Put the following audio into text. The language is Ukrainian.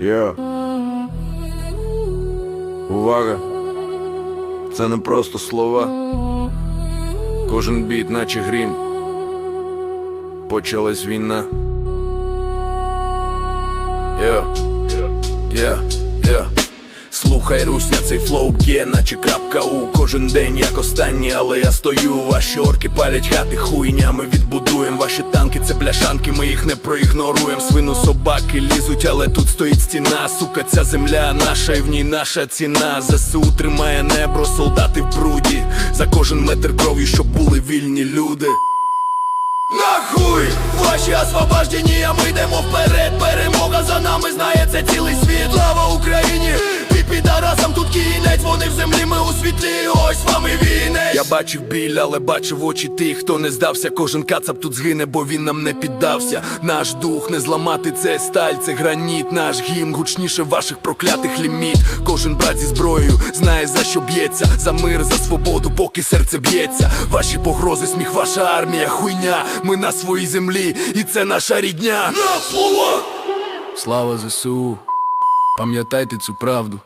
Йо. Увага. Це не просто слова. Кожен біт, наче грім. Почалась війна. Йо. Йо. Слухай, русня, цей флоу б'є, наче крапка у кожен день, як останній, але я стою. Ваші орки палять хати хуйня, ми відбудуємо ваші танки, це бляшанки, ми їх не проігноруємо. Свину собаки лізуть, але тут стоїть стіна. Сука, ця земля наша, і в ній наша ціна. ЗСУ тримає небро, солдати в бруді. За кожен метр кров'ю, щоб були вільні люди. Нахуй! Ваші освобождені, а ми йдемо вперед. Перемога за нами знає це цілий світ. Слава Україні! Світлі, ось вами вінець. Я бачив біль, але бачив очі тих, хто не здався. Кожен кацап тут згине, бо він нам не піддався. Наш дух не зламати, це сталь, це граніт, наш гімн гучніше ваших проклятих ліміт. Кожен брат зі зброєю знає за що б'ється, за мир, за свободу, поки серце б'ється. Ваші погрози, сміх, ваша армія, хуйня. Ми на своїй землі, і це наша рідня. На слова! Слава ЗСУ! Пам'ятайте цю правду.